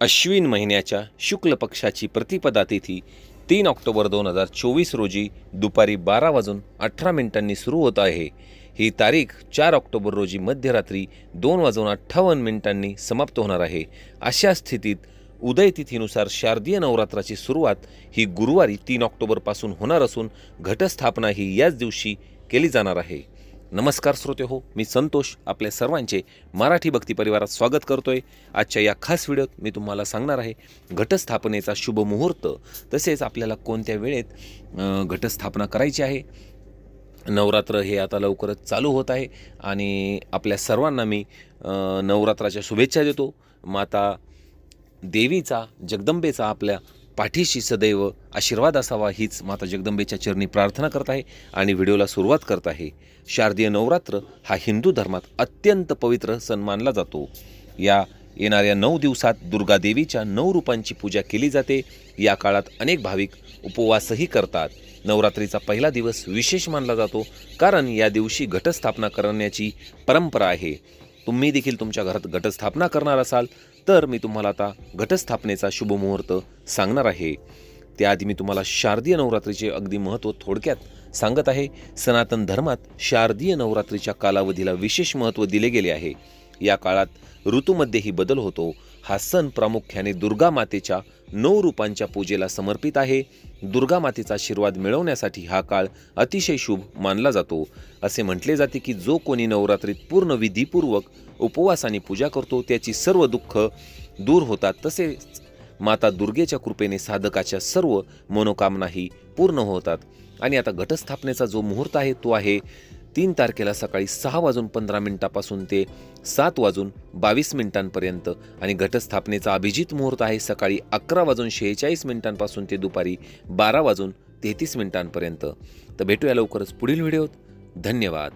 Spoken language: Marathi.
अश्विन महिन्याच्या शुक्ल पक्षाची प्रतिपदा तिथी तीन ऑक्टोबर दोन हजार चोवीस रोजी दुपारी बारा वाजून अठरा मिनिटांनी सुरू होत आहे. ही तारीख चार ऑक्टोबर रोजी मध्यरात्री दोन वाजून अठ्ठावन्न मिनिटांनी समाप्त होणार आहे. अशा स्थितीत उदय तिथीनुसार शारदीय नवरात्राची सुरुवात ही गुरुवारी तीन ऑक्टोबरपासून होणार असून घटस्थापना ही याच दिवशी केली जाणार आहे. नमस्कार श्रोते हो मी संतोष आपल्या सर्वांचे मराठी भक्ती परिवारात स्वागत करतोय. आजच्या या खास व्हिडिओत मी तुम्हाला सांगणार आहे घटस्थापनेचा शुभ मुहूर्त तसेच आपल्याला कोणत्या वेळेत घटस्थापना करायची आहे. नवरात्र हे आता लवकरच चालू होत आहे आणि आपल्या सर्वांना मी नवरात्राच्या शुभेच्छा देतो. माता देवीचा जगदंबेचा आपल्या पाठीशी सदैव आशीर्वाद असावा हीच माता जगदंबेच्या चरणी प्रार्थना करत आहे आणि व्हिडिओला सुरुवात करत आहे. शारदीय नवरात्र हा हिंदू धर्मात अत्यंत पवित्र सण मानला जातो. या येणाऱ्या नऊ दिवसात दुर्गा देवीच्या नऊ रूपांची पूजा केली जाते. या काळात अनेक भाविक उपवासही करतात. नवरात्रीचा पहिला दिवस विशेष मानला जातो. कारण या दिवशी घटस्थापना करण्याची परंपरा आहे. तुम्ही देखील तुमच्या घरात घटस्थापना करणार असाल तर मी तुम्हाला आता घटस्थापनेचा शुभमुहूर्त सांगणार आहे. त्याआधी मी तुम्हाला शारदीय नवरात्रीचे अगदी महत्त्व थोडक्यात सांगत आहे. सनातन धर्मात शारदीय नवरात्रीच्या कालावधीला विशेष महत्त्व दिले गेले आहे. या काळात ऋतूमध्येही बदल होतो. हा सण प्रामुख्याने दुर्गा मातेच्या नऊ रूपांच्या पूजेला समर्पित आहे. दुर्गा मातेचा आशीर्वाद मिळवण्यासाठी हा काळ अतिशय शुभ मानला जातो. असे म्हटले जाते की जो कोणी नवरात्रीत पूर्ण विधीपूर्वक उपवासाने पूजा करतो त्याची सर्व दुःख दूर होतात. तसेच माता दुर्गेच्या कृपेने साधकाच्या सर्व मनोकामनाही पूर्ण होतात. आणि आता घटस्थापनेचा जो मुहूर्त आहे तो आहे तीन तारखेला सकाळी सहा वाजून पंधरा मिनिटापासून ते सात वाजून बावीस मिनिटांपर्यंत आणि घटस्थापनेचा अभिजित मुहूर्त आहे सकाळी अकरा वाजून शेहेचाळीस मिनिटांपासून ते दुपारी बारा वाजून तेहतीस मिनिटांपर्यंत. तर भेटूया लवकरच पुढील व्हिडिओत. धन्यवाद.